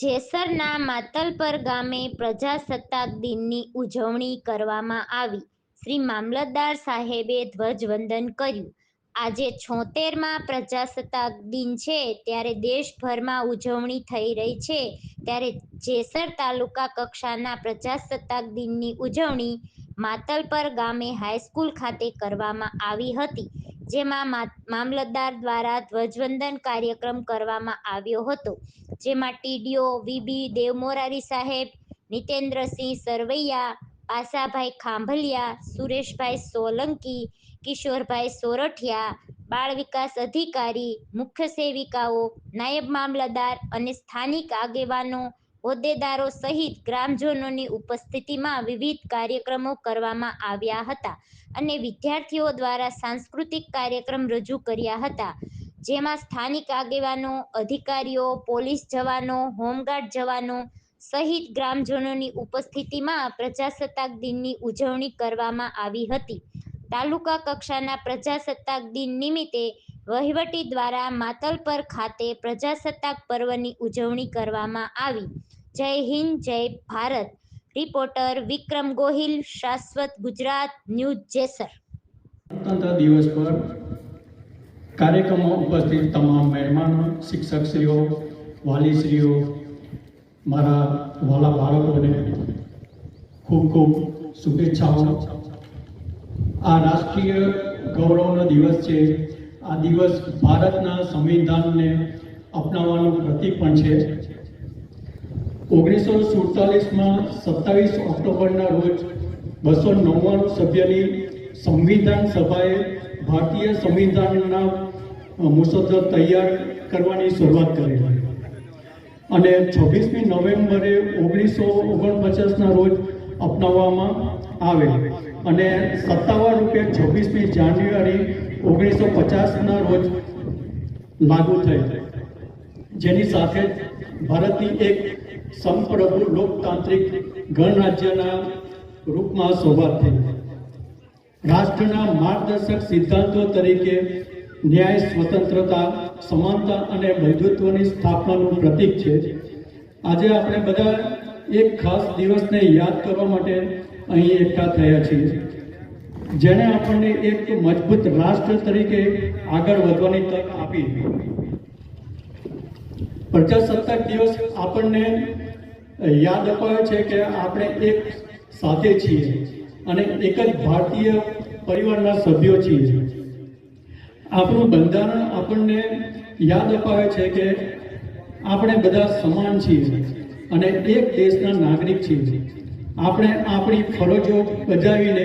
જેસરના માતલપર ગામે પ્રજાસત્તાક દિનની ઉજવણી કરવામાં આવી. શ્રી મામલતદાર સાહેબે ધ્વજવંદન કર્યું. આજે છોતેરમાં પ્રજાસત્તાક દિન છે, ત્યારે દેશભરમાં ઉજવણી થઈ રહી છે, ત્યારે જેસર તાલુકા કક્ષાના પ્રજાસત્તાક દિનની ઉજવણી માતલપર ગામે હાઈસ્કૂલ ખાતે કરવામાં આવી હતી. જેમાં મામલતદાર દ્વારા ધ્વજવંદન કાર્યક્રમ કરવામાં આવ્યો હતો, જેમાં ટીડીઓ વીબી દેવમોરારી સાહેબ, નિતેન્દ્રસિંહ સરવૈયા પાસાભાઈ ખાંભલિયા, સુરેશભાઈ સોલંકી, કિશોરભાઈ સોરઠિયા, બાળ વિકાસ અધિકારી, મુખ્ય સેવિકાઓ, નાયબ મામલતદાર અને સ્થાનિક આગેવાનો હોદ્દેદારો સહિત ગ્રામજનોની ઉપસ્થિતિમાં વિવિધ કાર્યક્રમો કરવામાં આવ્યા હતા અને વિદ્યાર્થીઓ દ્વારા સાંસ્કૃતિક કાર્યક્રમ રજૂ કર્યા હતા. જેમાં સ્થાનિક આગેવાનો, અધિકારીઓ, પોલીસ જવાનો, હોમગાર્ડ જવાનો સહિત ગ્રામજનોની ઉપસ્થિતિમાં પ્રજાસત્તાક દિનની ઉજવણી કરવામાં આવી હતી. તાલુકા કક્ષાના પ્રજાસત્તાક દિન નિમિત્તે વહીવટી દ્વારા માતલપર ખાતે પ્રજાસત્તાક પર્વની ઉજવણી કરવામાં આવી. જય હિન્દ, જય ભારત. રિપોર્ટર વિક્રમ ગોહિલ, શાશ્વત ગુજરાત, ન્યૂઝ જેસર. ગણતંત્ર દિવસ પર કાર્યક્રમમાં ઉપસ્થિત તમામ મહેમાનો, શિક્ષકશ્રીઓ, વાલીશ્રીઓ, મારા વાલા બાળકોને ખૂબ ખૂબ શુભેચ્છાઓ. આ રાષ્ટ્રીય ગૌરવનો દિવસ છે. આ દિવસ ભારતના સંવિધાનને અપનાવવાનું પ્રતીક પણ છે. ઓગણીસો સુડતાલીસમાં સત્તાવીસ ઓક્ટોબરના રોજ બસો નવ્વાણું સભ્યની સંવિધાન સભાએ ભારતીય સંવિધાનના મુસદ્દા તૈયાર કરવાની શરૂઆત કરી. અને છવ્વીસમી નવેમ્બરે ઓગણીસો ઓગણપચાસના રોજ અપનાવવામાં આવે અને સત્તાવાર રૂપે છવ્વીસમી જાન્યુઆરી ઓગણીસો પચાસના રોજ લાગુ થઈ જેની સાથે ભારતની એક સંપ્રભુ લોકતાંત્રિક ગણરાજ્યના રૂપમાં શોભા થઈ. રાષ્ટ્રના માર્ગદર્શક સિદ્ધાંતો તરીકે ન્યાય, સ્વતંત્રતા, સમાનતા અને બંધુત્વની સ્થાપનાનું પ્રતીક છે. આજે આપણે બધા એક ખાસ દિવસને યાદ કરવા માટે અહીં એકઠા થયા છીએ. જેણે આપણને એક મજબૂત રાષ્ટ્ર તરીકે આગળ વધવાની તક આપી. પ્રજાસત્તાક દિવસ આપણને યાદ અપાવે છે કે આપણે એક સાથે છીએ અને એક જ ભારતીય પરિવારના સભ્યો છીએ. આપણું બંધારણ આપણને યાદ અપાવે છે કે આપણે બધા સમાન છીએ અને એક દેશના નાગરિક છીએ. આપણે આપણી ફરજો બજાવીને